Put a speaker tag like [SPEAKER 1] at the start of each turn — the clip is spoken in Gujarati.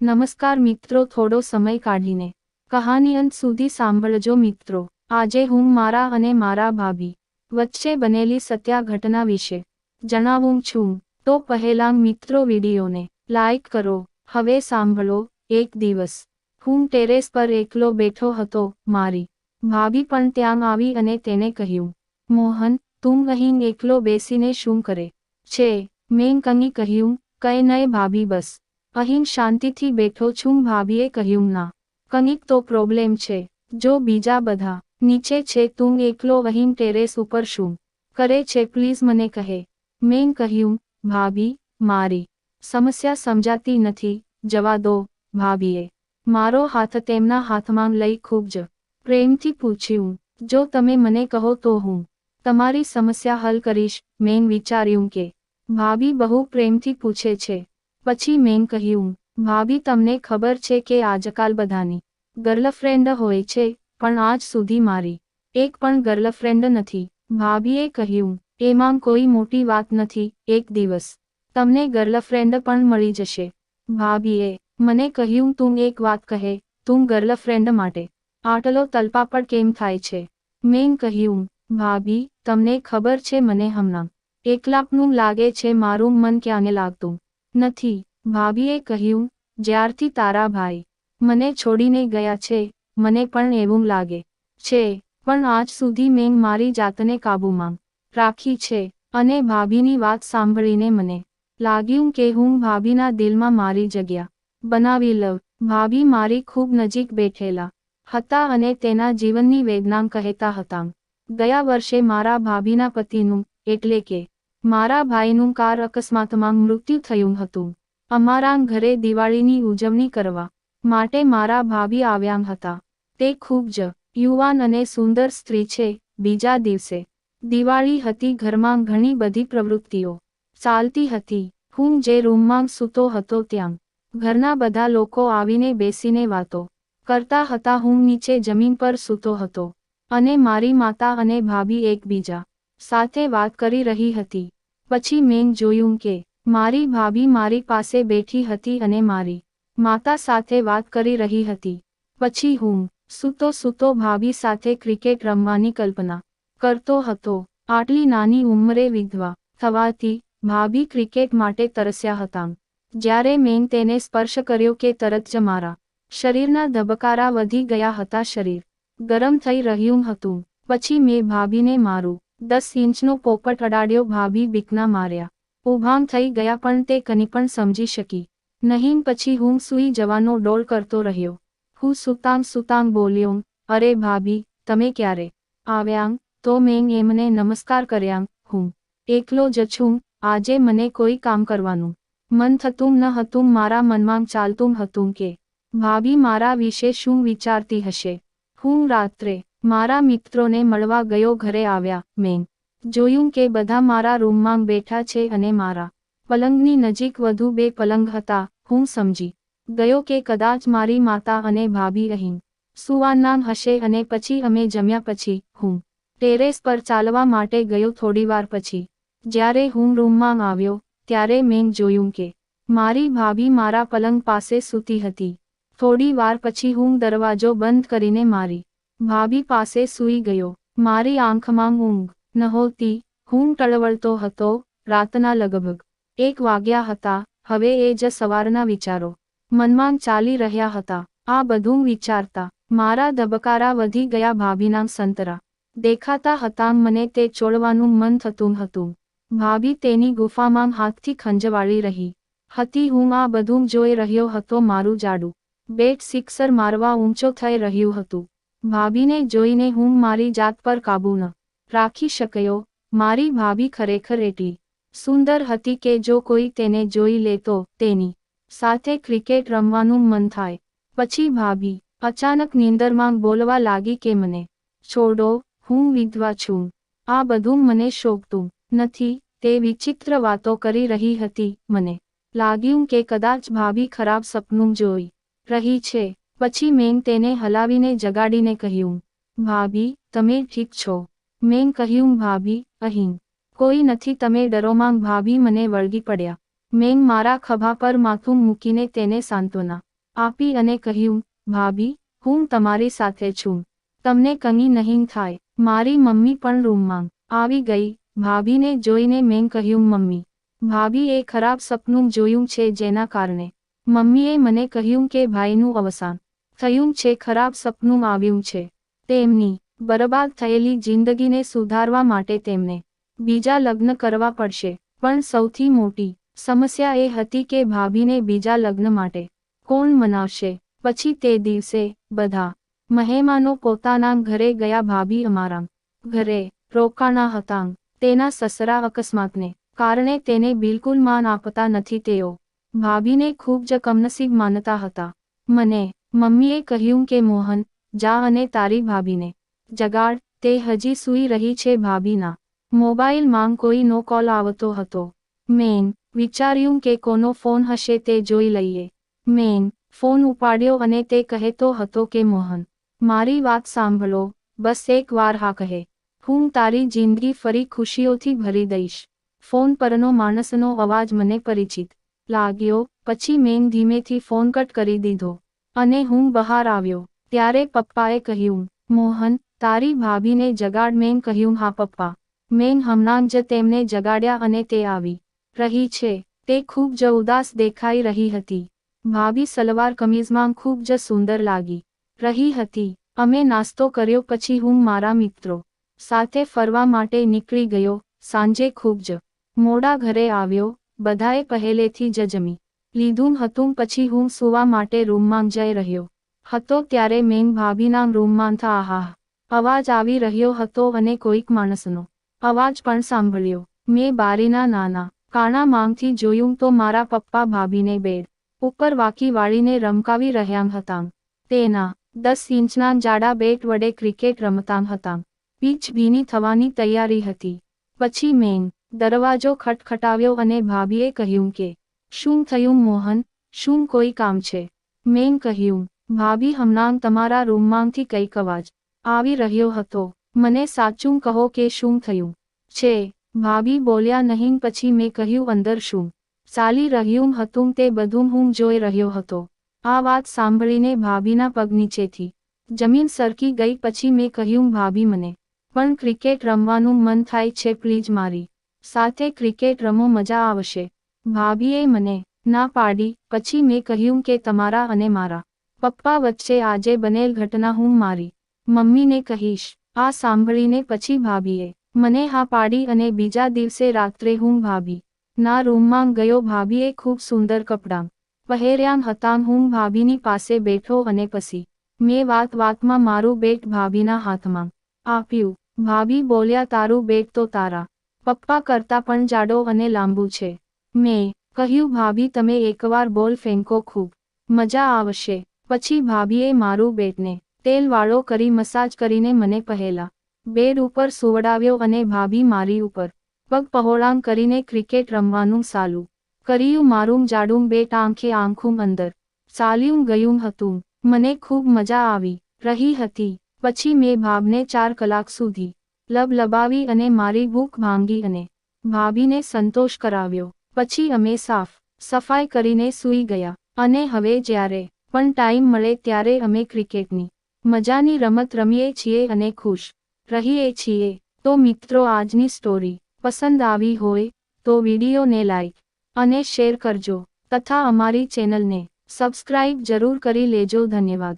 [SPEAKER 1] નમસ્કાર મિત્રો, થોડો સમય કાઢીને કહાની અંત સુધી સાંભળજો મિત્રો. આજે હું મારા અને મારા ભાભી વચ્ચે બનેલી સત્યા ઘટના વિશે જણાવું છું. તો પહેલા મિત્રો, વિડીયોને લાઈક કરો. હવે સાંભળો. એક દિવસ હું ટેરેસ પર એકલો બેઠો હતો. મારી ભાભી પણ ત્યાં આવી અને તેને કહ્યું, મોહન, તું અહીં એકલો બેસીને શું કરે છે? મેં કંઈ કહ્યું, કઈ નહીં ભાભી, બસ. અહીં શાંતિથી બેઠો છું ભાભીએ કહ્યું, ના, કનિક તો પ્રોબ્લેમ છે. જો બીજા બધા નીચે છે, તું એકલો અહીં ટેરેસ ઉપર શું કરે છે પ્લીઝ મને કહે. મેં કહ્યું, ભાભી, મારી સમસ્યા સમજાતી નથી. જવા દો, ભાભીએ. મારો હાથ તેમના હાથમાં લઈ ખૂબ જ પ્રેમથી પૂછ્યું, જો તમે મને કહો તો હું તમારી સમસ્યા હલ કરીશ. મેં વિચાર્યું કે ભાભી બહુ પ્રેમથી પૂછે છે. પછી મેં કહ્યું, ભાભી, તમને ખબર છે કે આજકાલ બધાની ગર્લફ્રેન્ડ હોય છે, પણ આજ સુધી મારી એક પણ ગર્લફ્રેન્ડ નથી. ભાભીએ કહ્યું, એમાં કોઈ મોટી વાત નથી, એક દિવસ તમને ગર્લફ્રેન્ડ પણ મળી જશે. ભાભીએ, મને કહ્યું, તું એક વાત કહે, તું ગર્લફ્રેન્ડ માટે આટલો તલપાપડ કેમ થાય છે? મેં કહ્યું, ભાભી, તમને ખબર છે મને હમણાં એકલાપનું લાગે છે, મારું મન ક્યાંને લાગતું? નથી. ભાભીએ કહ્યું, જ્યારથી તારા ભાઈ મને છોડીને ગયા છે, મને પણ એવું લાગે છે, પણ આજ સુધી મેં મારી જાતને કાબૂમાં રાખી છે. અને ભાભીની વાત સાંભળીને મને લાગ્યું કે હું ભાભીના દિલમાં મારી જગ્યા બનાવી લઉં. ભાભી મારી ખૂબ નજીક બેઠેલા હતા અને તેના જીવનની વેદના કહેતા હતા, ગયા વર્ષે મારા ભાભીના પતિનું એટલે કે મારા ભાઈનું કાર અકસ્માતમાં મૃત્યુ થયું હતું. અમારા ઘરે દિવાળીની ઉજવણી કરવા માટે મારા ભાભી આવ્યા હતા. તે ખૂબ જ યુવાન અને સુંદર સ્ત્રી છે. બીજા દિવસે દિવાળી હતી ઘરમાં ઘણી બધી પ્રવૃત્તિઓ ચાલતી હતી. હું જે રૂમમાં સૂતો હતો ત્યાં ઘરના બધા લોકો આવીને બેસીને વાતો કરતા હતા. હું નીચે જમીન પર સૂતો હતો અને મારી માતા અને ભાભી એકબીજા સાથે વાત કરી રહી હતી. પછી મેં જોયું કે મારી ભાભી મારી પાસે બેઠી હતી અને મારી માતા સાથે વાત કરી રહી હતી. પછી હું સૂતો સૂતો ભાભી સાથે ક્રિકેટ રમવાની કલ્પના કરતો હતો. આટલી નાની ઉંમરે વિધવા થવાથી ભાભી ક્રિકેટ માટે તરસ્યા હતા. જ્યારે મેં તેને સ્પર્શ કર્યો કે તરત જ મારા શરીરના ધબકારા વધી ગયા હતા, શરીર ગરમ થઈ રહ્યું હતું. પછી મેં ભાભીને મારું દસ ઇંચનો પોપટ અડાડ્યો, ભાભી બીકના માર્યા. ઊભામ થઈ ગયા પણ તે કની પણ સમજી શકી. નહીં, પછી હું સૂઈ જવાનો ડોલ કરતો રહ્યો. હું સુતામ સુતામ બોલ્યો, અરે ભાભી, તમે ક્યારે આવ્યાંગ તો મેં એમને નમસ્કાર કર્યાંગ હું. એકલો જ છું, આજે મને કોઈ કામ કરવાનું. મન થતું ન હતું, મારા મનમાં ચાલતું હતું કે, ભાભી, મારા વિશે શું વિચારતી હશે? હું રાત્રે મારા મિત્રોને મળવા ગયો ઘરે આવ્યા, મેં જોયું કે બધા મારા રૂમમાં બેઠા છે અને મારા પલંગની નજીક વધુ બે પલંગ હતા, હું સમજી ગયો કે કદાચ મારી માતા અને ભાભી અહીં સુવાના હશે અને પછી અમે જમ્યા પછી હું ટેરેસ પર ચાલવા માટે ગયો થોડીવાર પછી. જ્યારે હું રૂમમાં આવ્યો, ત્યારે મેં જોયું કે મારી ભાભી મારા પલંગ પાસે સૂતી હતી. થોડી વાર પછી હું દરવાજો બંધ કરીને મારી ભાભી પાસે સૂઈ ગયો. મારી આંખમાં ઊંઘ નહોતી. હું ટળવળતો હતો રાતના લગભગ એક વાગ્યા હતા. હવે એ જ સવારના વિચારો મનમાં ચાલી રહ્યા હતા. આ બધું વિચારતા મારા ધબકારા વધી ગયા ભાભીના સંતરા. દેખાતા હતા મને તે ચોળવાનું મન થતું હતું. ભાભી તેની ગુફામાં હાથથી ખંજવાળી રહી. હતી, હું આ બધું જોઈ રહ્યો હતો. મારું જાડું બેટ સિક્સર મારવા ઊંચો થઈ રહ્યું હતું. ભાભીને જોઈને હું મારી જાત પર કાબૂ ન રાખી શક્યો. મારી ભાભી ખરેખર એટલી સુંદર હતી કે જો કોઈ તેને જોઈ લે તો તેની સાથે ક્રિકેટ રમવાનું મન થાય. પછી ભાભી અચાનક નીંદરમાં બોલવા લાગી કે મને છોડો, હું વિધવા છું. આ બધું મને શોભતું નથી. તે વિચિત્ર વાતો કરી રહી હતી. મને લાગ્યું કે કદાચ ભાભી ખરાબ સપનું જોઈ રહી છે. પછી મેં તેને હલાવીને જગાડીને કહ્યું, ભાભી, તમે ઠીક છો. મેં કહ્યું, ભાભી, અહીં. કોઈ નથી, તમે ડરોમાં ભાભી મને વળગી પડ્યા. મેં મારા ખભા પર માથું મૂકીને તેને સાંત્વના આપી અને કહ્યું, ભાભી, હું તમારી સાથે છું. તમને કંઈ નહીં થાય. મારી મમ્મી પણ રૂમમાં આવી ગઈ. ભાભીને જોઈને મેં કહ્યું, મમ્મી ભાભી એ ખરાબ સપનું જોયું છે જેના કારણે. મમ્મીએ મને કહ્યું કે ભાઈનું અવસાન થયું છે, ખરાબ સપનું આવ્યું છે. તેમની બરબાદ થયેલી જિંદગીને સુધારવા માટે તેમને બીજા લગ્ન કરવા પડશે. પણ સૌથી મોટી સમસ્યા એ હતી કે ભાભીને બીજા લગ્ન માટે કોણ મનાવશે? પછી તે દિવસે બધા મહેમાનો પોતાના ઘરે ગયા. ભાભી અમારા ઘરે રોકાણા હતા. તેના સસરા અકસ્માતને કારણે તેને બિલકુલ માન આપતા નથી. તેઓ ભાભીને ખૂબ જ કમનસીબ માનતા હતા. મને મમ્મીએ કહ્યું કે, મોહન, જા અને તારી ભાભીને. જગાડ, તે હજી સૂઈ રહી છે ભાભીના. મોબાઈલમાં કોઈનો કોલ આવતો હતો. મેન વિચાર્યું કે કોનો ફોન હશે તે જોઈ લઈએ. મેન ફોન ઉપાડ્યો અને તે કહેતો હતો કે, મોહન, મારી વાત સાંભળો. બસ એક વાર હા કહે. હું તારી જિંદગી ફરી ખુશીઓથી ભરી દઈશ. ફોન પરનો માણસનો અવાજ મને પરિચિત લાગ્યો. પછી મેં ધીમેથી ફોન કટ કરી દીધો. અને હું બહાર આવ્યો. ત્યારે પપ્પાએ કહ્યું, મોહન, તારી ભાભીને જગાડ મેં કહ્યું, હા, પપ્પા. મેં હમણાં જ તેમને જગાડ્યા અને તે આવી રહી છે. તે ખૂબ જ ઉદાસ દેખાઈ રહી હતી. ભાભી સલવાર કમીઝમાં ખૂબ જ સુંદર લાગી રહી હતી. અમે નાસ્તો કર્યો, પછી હું મારા મિત્રો સાથે ફરવા માટે નીકળી ગયો. સાંજે ખૂબ જ મોડા ઘરે આવ્યો. બધાએ પહેલેથી જ જમી લીધું હતું પછી હું સુવા માટે રૂમમાં જઈ રહ્યો હતો ત્યારે મેં ભાભીના રૂમમાં થા આહા. અવાજ આવી રહ્યો હતો અને કોઈક માણસનો અવાજ પણ સાંભળ્યો. મેં બારીના નાના કાણા માંગથી જોયું તો મારા પપ્પા ભાભીને બેડ ઉપર વાકી વાળીને રમકાવી રહ્યા હતા. તેના દસ ઇંચના જાડા બેટ વડે ક્રિકેટ રમતા હતા. પીચ ભીની થવાની તૈયારી હતી. પછી મેં દરવાજો ખટખટાવ્યો અને ભાભીએ કહ્યું કે શું થયું મોહન? શું કોઈ કામ છે? મેં કહ્યું, ભાભી, હમણાં તમારા રૂમમાંથી કંઈક અવાજ આવી રહ્યો હતો. મને સાચું કહો કે શું થયું? છે, ભાભી, બોલ્યા નહીં, પછી મેં કહ્યું, અંદર શું ચાલી રહ્યું હતું તે બધું હું જોઈ રહ્યો હતો. આ વાત સાંભળીને ભાભીના પગ નીચેથી જમીન સરકી ગઈ, પછી મેં કહ્યું, ભાભી, મને પણ ક્રિકેટ રમવાનું મન થાય છે, પ્લીઝ મારી સાથે ક્રિકેટ રમો, મજા આવશે. ભાભીએ મને, ના પાડી, પછી મેં કહ્યું કે તમારા અને મારા પપ્પા વચ્ચે આજે બનેલ ઘટના હું મારી મમ્મીને કહીશ. આ સાંભળીને પછી ભાભીએ, મને હા પાડી અને બીજા દિવસે રાત્રે હું ભાભી ના રૂમમાં ગયો. ભાભીએ ખૂબ સુંદર કપડાં પહેર્યાં હતાં. હું ભાભીની પાસે બેઠો અને પછી મેં વાત વાતમાં મારું બેટ ભાભીના હાથમાં આપ્યું. ભાભી બોલ્યા, તારું બેટ તો તારા પપ્પા કરતાં પણ જાડો અને લાંબુ છે. મેં કહ્યું, ભાભી, તમે એકવાર બોલ, ફેંકો ખૂબ. મજા આવશે. પછી ભાભીએ મારું બેટને તેલવાળો કરી મસાજ કરીને મને પહેલા બેડ ઉપર સુવડાવ્યો અને ભાભી મારી ઉપર પગ પહોળાંગ કરીને ક્રિકેટ રમવાનું સાલું કર્યું. મારું જાડું બેટ આંખે આંખું અંદર ચાલ્યું ગયું હતું. મને ખૂબ મજા આવી રહી હતી. પછી મેં ભાભને ચાર કલાક સુધી લબલબાવી અને મારી ભૂખ ભાંગી અને ભાભીને સંતોષ કરાવ્યો. પછી અમે સાફ સફાઈ કરીને સૂઈ ગયા. અને હવે જ્યારે પણ ટાઈમ મળે ત્યારે અમે ક્રિકેટની મજાની રમત રમીએ છીએ અને ખુશ રહીએ છીએ. તો મિત્રો, આજની સ્ટોરી પસંદ આવી હોય તો વિડીયોને લાઈક અને શેર કરજો તથા અમારી ચેનલને સબસ્ક્રાઇબ જરૂર કરી લેજો. ધન્યવાદ.